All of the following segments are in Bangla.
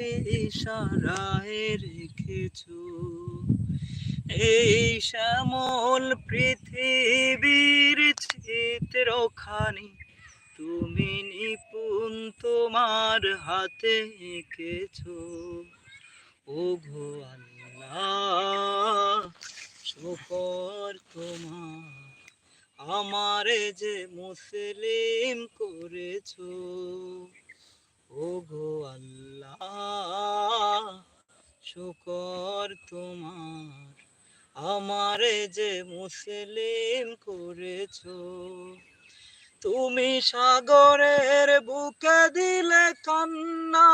ইশারায় রেখেছ। এই শ্যামল পৃথিবীর চিত্রখানি তুমি নিপুণ তোমার হাতে এঁকেছো। ও গো আল্লাহ তোমার আমারে যে মুসলিম করেছ। ও গো শুকর তোমার, আমারে যে মুসলিম করেছ। তুমি সাগরের বুকে দিলে কান্না,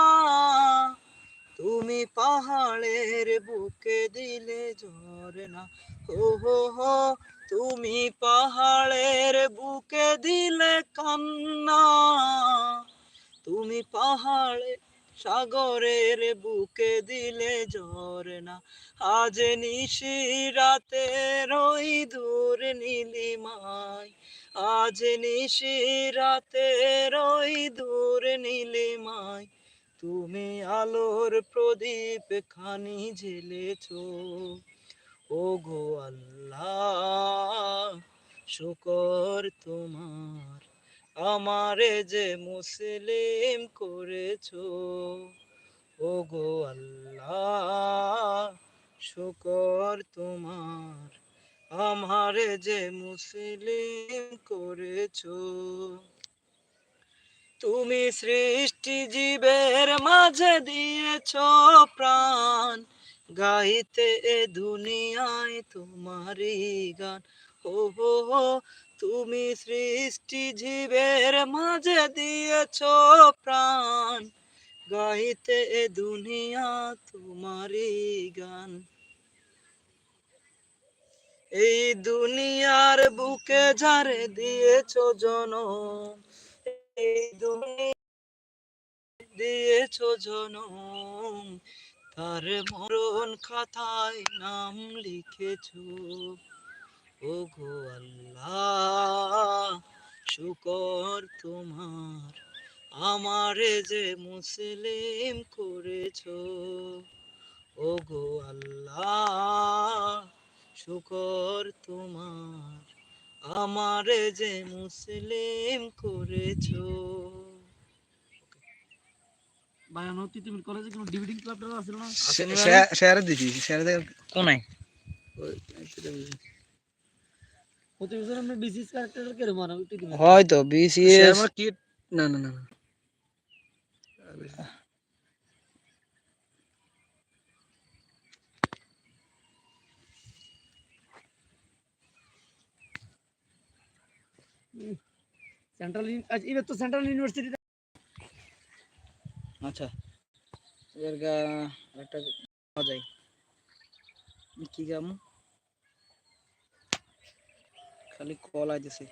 তুমি পাহাড়ের বুকে দিলে ঝরনা ও হো হো, তুমি পাহাড়ের বুকে দিলে কান্না, তুমি পাহাড়ে সাগরের বুকে দিলে ঝরনা। আজ নিশি রাতে রই দূর নীলিমায়। আজ নিশি রাতে রই দূর নীলিমায়। তুমি আলোর প্রদীপ খানি ঝেলেছ। ও গো আল্লাহ, শুকর তোমার। আমারে যে মুসলিম করেছ ও গো আল্লাহ, শুকর তোমার। আমারে যে মুসলিম করেছ, তুমি সৃষ্টি জীবের মাঝে দিয়েছ প্রাণ। গাইতে এ দুনিয়ায় তোমারই গান ও হো তুমি সৃষ্টি জীবের মাঝে দিয়েছ প্রাণ। গাইতে দুনিয়া তোমারই গান। এই দুনিয়ার বুকে ঝাড়ে দিয়েছ জনম। এই দুনিয়া দিয়েছ জনম। তার মরণ খাতায় নাম লিখেছ। ও গো আল্লাহ শুকর তোমার। আমারে যে মুসলিম করেছ ও গো আল্লাহ শুকর তোমার। আমারে যে মুসলিম করেছ। অনতি তুমি কলেজে কোনো ডিভিডিং ক্লাবটা আছে না? শেয়ারে দিছি শেয়ারে কোনায়? প্রতি বছর আমরা বিসিএস ক্যারেক্টার কে মারা উঠে দিবেন হয়তো বিসিএস আমার কি না না না সেন্ট্রাল আজ এবার তো সেন্ট্রাল ইউনিভার্সিটি আচ্ছা এর গা একটা পাওয়া যায় কি গাম খালি কল আইতেছে।